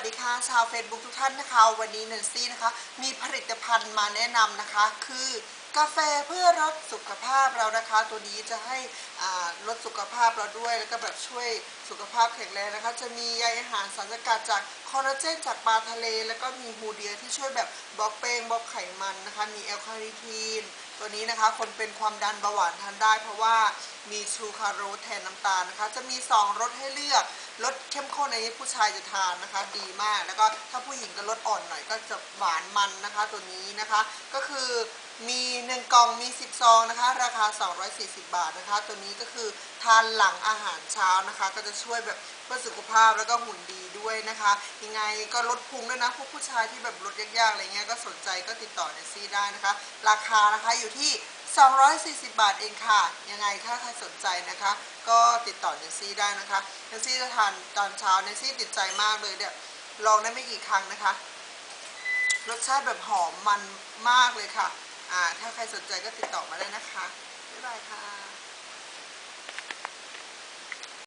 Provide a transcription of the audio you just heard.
วัสดีค่ะ ชาว Facebook ทุกท่านนะคะ วันนี้เนนซี่นะคะ มีผลิตภัณฑ์มาแนะนำนะคะ คือกาแฟเพื่อลดสุขภาพเรานะคะ ตัวนี้จะให้ลดสุขภาพเราด้วย แล้วก็แบบช่วยสุขภาพแข็งแรงนะคะ จะมีใยอาหารสารสกัดจากคอลลาเจนจากปลาทะเล แล้วก็มีฮูเดียที่ช่วยแบบบล็อกเป้งบล็อกไขมันนะคะ มีแอลคาลิทีน ตัวนี้นะคะ คนเป็นความดันเบาหวานทานได้ เพราะว่า มีชูคาโรแทนน้ำตาลนะคะ จะมี 2รสให้เลือกรสเข้มข้นอันนี้ผู้ชายจะทานนะคะ ดีมากแล้วก็ถ้าผู้หญิงก็รสอ่อนหน่อยก็จะหวานมันนะคะตัวนี้นะคะ ก็คือมี 1 กล่องมี 10 ซองนะคะ ราคา 240 บาทนะคะ ตัวนี้ก็คือทานหลังอาหารเช้านะคะ ก็จะช่วยแบบเพื่อสุขภาพแล้วก็หุ่นดีด้วยนะคะ ยังไงก็ลดพุงด้วยนะพวกผู้ชายที่แบบลดยากๆอะไรเงี้ยก็สนใจก็ติดต่อเนซี่ได้นะคะ ราคานะคะอยู่ที่ 240 บาทเองค่ะ ยังไงถ้าใครสนใจนะคะ ก็ติดต่อเนซี่ได้นะคะเนซี่จะทานตอนเช้าเนซี่ติดใจมากเลยเนี่ยลองได้ไม่กี่ครั้งนะคะ รสชาติแบบหอมมันมากเลยค่ะอ่าถ้าใครสนใจก็ติดต่อมาได้นะคะบ๊ายบายค่ะ